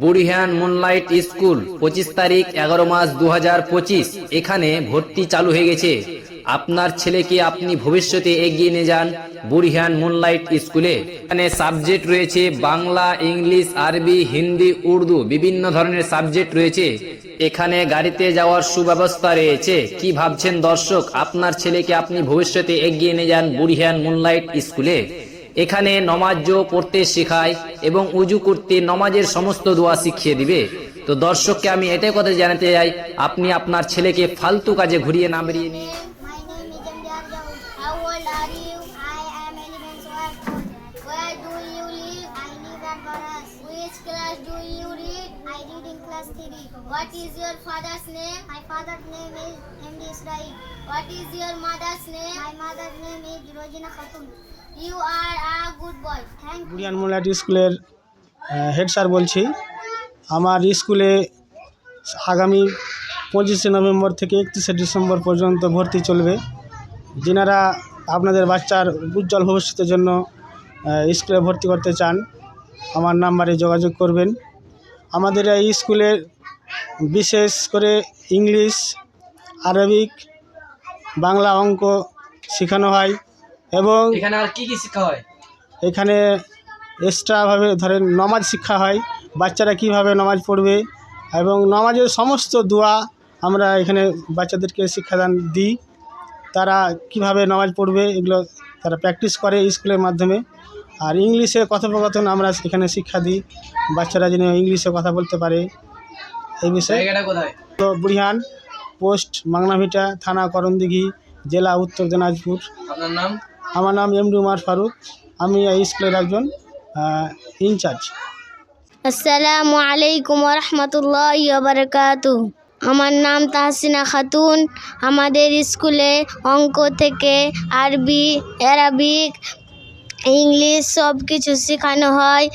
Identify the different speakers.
Speaker 1: বুড়িহান moonlight school, পঁচিশ তারিখ, এগারো মাস দু এখানে ভর্তি চালু হয়ে গেছে। আপনার ছেলেকে আপনি ভবিষ্যতে এগিয়ে নিয়ে যান বুড়িহান মুনলাইট স্কুলে। এখানে সাবজেক্ট রয়েছে বাংলা, ইংলিশ, আরবি, হিন্দি, উর্দু, বিভিন্ন ধরনের সাবজেক্ট রয়েছে। এখানে গাড়িতে যাওয়ার সুব্যবস্থা রয়েছে। কি ভাবছেন দর্শক? আপনার ছেলেকে আপনি ভবিষ্যতে এগিয়ে নিয়ে যান বুড়িহান মুনলাইট স্কুলে। এখানে নমাজ পড়তে শেখায় এবং উজু করতে নমাজের সমস্ত দোয়া শিখিয়ে দিবে। তো দর্শককে আমি এটাই কথা জানাতে চাই, আপনি আপনার ছেলেকে ফালতু কাজে ঘুরিয়ে
Speaker 2: নাম What is your father's name? My father's name is M.D. Israel. What is your mother's name? My mother's name is Rojina Khatun. You are a good boy. Thank you.
Speaker 3: বুড়িয়ান মোল্লাট স্কুলের হেড স্যার বলছি আমার স্কুলে আগামী পঁচিশে November থেকে একত্রিশে December পর্যন্ত ভর্তি চলবে যিনারা আপনাদের বাচ্চার উজ্জ্বল ভবিষ্যতের জন্য স্কুলে ভর্তি করতে চান আমার নাম্বারে যোগাযোগ করবেন আমাদের এই স্কুলের বিশেষ করে ইংলিশ আরবিক বাংলা অঙ্ক শেখানো হয় এবং
Speaker 1: এখানে আর কি কি শিক্ষা হয়?
Speaker 3: এখানে এক্সট্রাভাবে ধরেন নমাজ শিক্ষা হয় বাচ্চারা কীভাবে নমাজ পড়বে এবং নমাজের সমস্ত দোয়া আমরা এখানে বাচ্চাদেরকে শিক্ষাদান দিই। তারা কীভাবে নমাজ পড়বে এগুলো তারা প্র্যাকটিস করে স্কুলের মাধ্যমে। আর ইংলিশে কথোপকথন আমরা এখানে শিক্ষা দিই বাচ্চারা যেন ইংলিশে কথা বলতে পারে। এই বিষয়ে
Speaker 1: কোথায়?
Speaker 3: তো বুড়িহান পোস্ট মাংনাভিটা থানা করণদিঘি জেলা উত্তর দিনাজপুর।
Speaker 1: আপনার নাম?
Speaker 3: আমার নাম এমডি উমার ফারুক। আমি এই স্কুলের একজন ইনচার্জ।
Speaker 2: আসসালামু আলাইকুম রহমতুল্লাহ বারকাতু আমার নাম তাহসিনা খাতুন। আমাদের স্কুলে অঙ্ক থেকে আরবি অ্যারাবিক ইংলিশ সব কিছু শেখানো হয়।